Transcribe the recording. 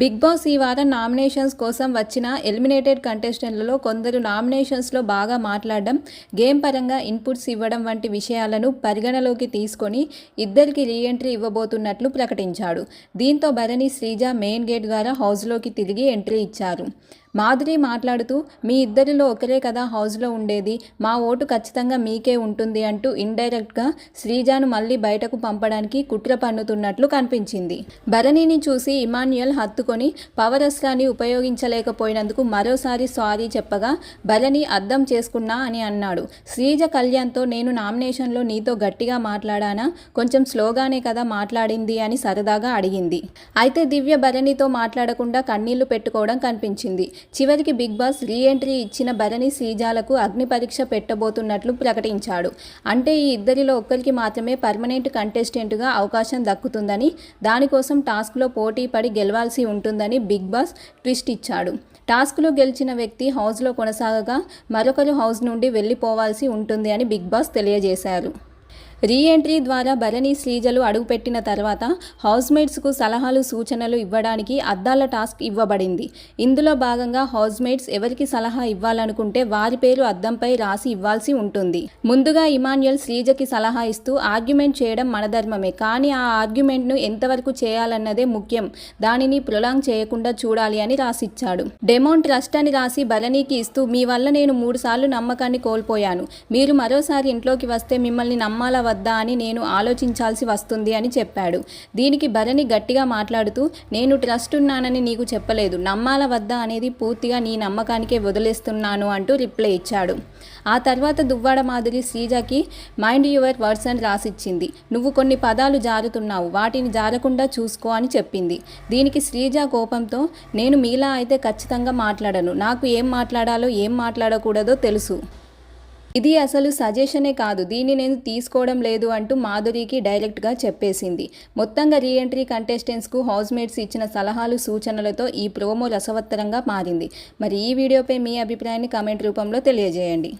Big boss ఈ వారం nominations కోసం వచ్చిన ఎలిమినేటెడ్ కంటెస్టెంట్లలో కొందరు నామినేషన్స్లో బాగా మాట్లాడడం గేమ్ పరంగా ఇన్పుట్స్ ఇవ్వడం వంటి విషయాలను పరిగణలోకి తీసుకొని ఇద్దరికి రీఎంట్రీ ఇవ్వబోతున్నట్లు ప్రకటించాడు. దీంతో భరణి శ్రీజ మెయిన్ గేట్ ద్వారా హౌస్లోకి తిరిగి ఎంట్రీ ఇచ్చారు. మాధురి మాట్లాడుతూ మీ ఇద్దరిలో ఒకరే కదా హౌస్లో ఉండేది మా ఓటు ఖచ్చితంగా మీకే ఉంటుంది అంటూ ఇండైరెక్ట్గా శ్రీజాను మళ్ళీ బయటకు పంపడానికి కుట్ర పన్నుతున్నట్లు కనిపించింది. భరణిని చూసి ఇమాన్యుయల్ హత్తుకొని పవర్ అస్త్రాన్ని ఉపయోగించలేకపోయినందుకు మరోసారి సారీ చెప్పగా భరణి అర్థం చేసుకున్నా అని అన్నాడు. శ్రీజ కళ్యాణ్తో నేను నామినేషన్లో నీతో గట్టిగా మాట్లాడానా? కొంచెం స్లోగానే కదా మాట్లాడింది అని సరదాగా అడిగింది. అయితే దివ్య భరణితో మాట్లాడకుండా కన్నీళ్ళు పెట్టుకోవడం కనిపించింది. చివరికి బిగ్ బాస్ రీ ఎంట్రీ ఇచ్చిన భరణి శ్రీజాలకు అగ్ని పరీక్ష పెట్టబోతున్నట్లు ప్రకటించాడు. అంటే ఈ ఇద్దరిలో ఒక్కరికి మాత్రమే పర్మనెంట్ కంటెస్టెంట్గా అవకాశం దక్కుతుందని దానికోసం టాస్క్లో పోటీ పడి గెలవాల్సి ఉంటుందని బిగ్ బాస్ ట్విస్ట్ ఇచ్చాడు. టాస్క్లో గెలిచిన వ్యక్తి హౌస్లో కొనసాగగా మరొకరు హౌస్ నుండి వెళ్ళిపోవాల్సి ఉంటుంది అని బిగ్ బాస్ తెలియజేశారు. రీ ఎంట్రీ ద్వారా భరణి శ్రీజలు అడుగుపెట్టిన తర్వాత హౌస్మేట్స్కు సలహాలు సూచనలు ఇవ్వడానికి అద్దాల టాస్క్ ఇవ్వబడింది. ఇందులో భాగంగా హౌస్మేట్స్ ఎవరికి సలహా ఇవ్వాలనుకుంటే వారి పేరు అద్దంపై రాసి ఇవ్వాల్సి ఉంటుంది. ముందుగా ఇమాన్యుయల్ శ్రీజకి సలహా ఇస్తూ ఆర్గ్యుమెంట్ చేయడం మన ధర్మమే. కానీ ఆ ఆర్గ్యుమెంట్ను ఎంతవరకు చేయాలన్నదే ముఖ్యం. దానిని ప్రొలాంగ్ చేయకుండా చూడాలి అని రాసిచ్చాడు. డెమోన్ ట్రస్ట్ అని రాసి భరణికి ఇస్తూ మీ వల్ల నేను మూడుసార్లు నమ్మకాన్ని కోల్పోయాను. మీరు మరోసారి ఇంట్లోకి వస్తే మిమ్మల్ని నమ్మాలా వద్దా అని నేను ఆలోచించాల్సి వస్తుంది అని చెప్పాడు. దీనికి భరణి గట్టిగా మాట్లాడుతూ నేను ట్రస్ట్ ఉన్నానని నీకు చెప్పలేదు. నమ్మాల వద్దా అనేది పూర్తిగా నీ నమ్మకానికే వదిలేస్తున్నాను అంటూ రిప్లై ఇచ్చాడు. ఆ తర్వాత దువ్వాడ మాదిరి శ్రీజకి మైండ్ యువర్ వర్డ్స్ అని రాసిచ్చింది. నువ్వు కొన్ని పదాలు జారుతున్నావు. వాటిని జారకుండా చూసుకో అని చెప్పింది. దీనికి శ్రీజ కోపంతో నేను మీలా అయితే ఖచ్చితంగా మాట్లాడను. నాకు ఏం మాట్లాడాలో ఏం మాట్లాడకూడదో తెలుసు. ఇది అసలు సజెషనే కాదు. దీన్ని నేను తీసుకోవడం లేదు అంటూ మాధురికి డైరెక్ట్గా చెప్పేసింది. మొత్తంగా రీఎంట్రీ కంటెస్టెంట్స్కు హౌస్మేట్స్ ఇచ్చిన సలహాలు సూచనలతో ఈ ప్రోమో రసవత్తరంగా మారింది. మరి ఈ వీడియోపై మీ అభిప్రాయాన్ని కమెంట్ రూపంలో తెలియజేయండి.